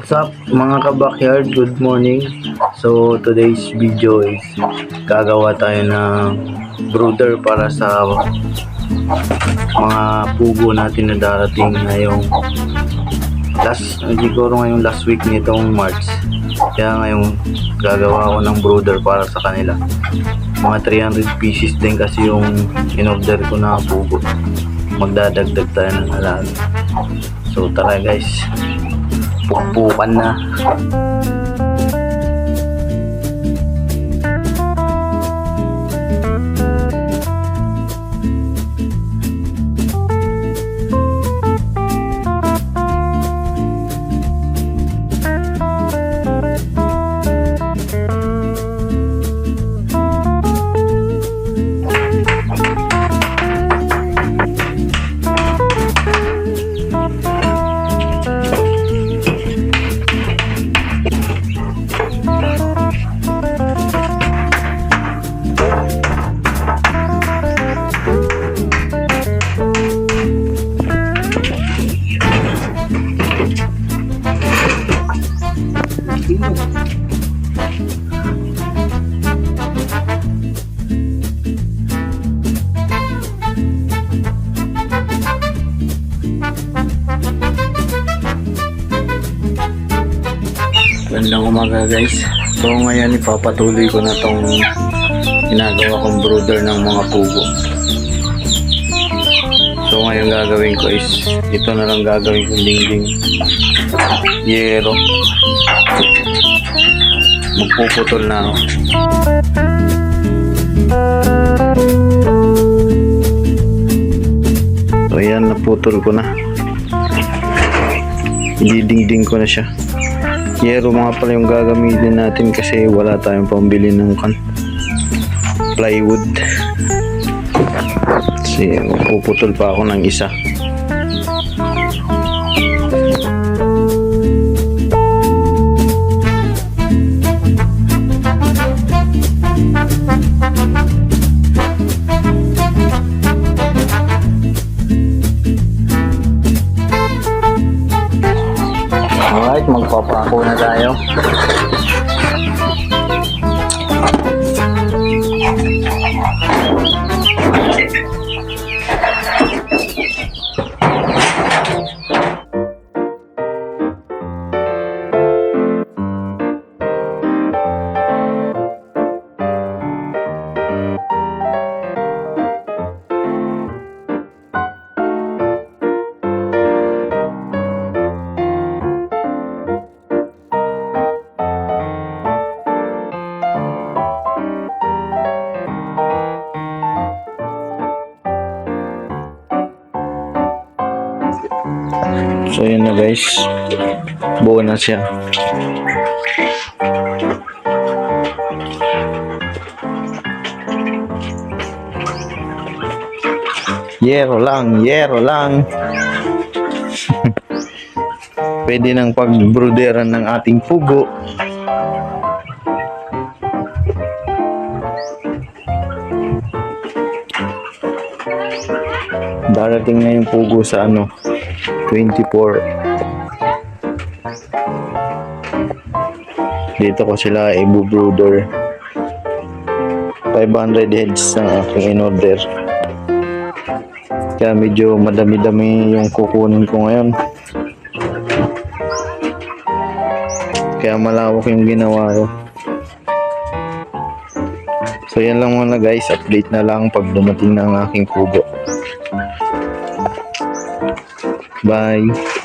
What's up mga ka-backyard? Good morning. So today's video is gagawa tayo ng brooder para sa mga pugo natin na darating ngayong last siguro ngayong last week nitong March. Kaya ngayon gagawa ako ng brooder para sa kanila. Mga 300 pieces din kasi yung in-order ko na pugo. Magdadagdag tayo ng alaga. So tara guys, pukpukan na. Magandang umaga guys. So ngayon ipapatuloy ko na tong ginagawa kong brooder ng mga pugo. So ngayon gagawin ko is ito na lang gagawin kong dingding. Yero. Magpuputol na ako. So ayan, naputol ko na. Ididingding ko na siya. Yero mga pala yung gagamitin natin kasi wala tayong pambili ng kan plywood. Kasi puputol pa ako ng isa. Alright, magpapako na tayo. So yun na guys. Buo na siya. Yero lang, yero lang. Pwede nang pagbruderan ng ating pugo. Darating na yung pugo sa ano, 24. Dito ko sila i-brooder. 500 heads ang aking in-order. Kaya medyo madami-dami yung kukunin ko ngayon. Kaya malawak yung ginawa ko. So yan lang muna guys, update na lang pag dumating na ang aking kubo. Bye!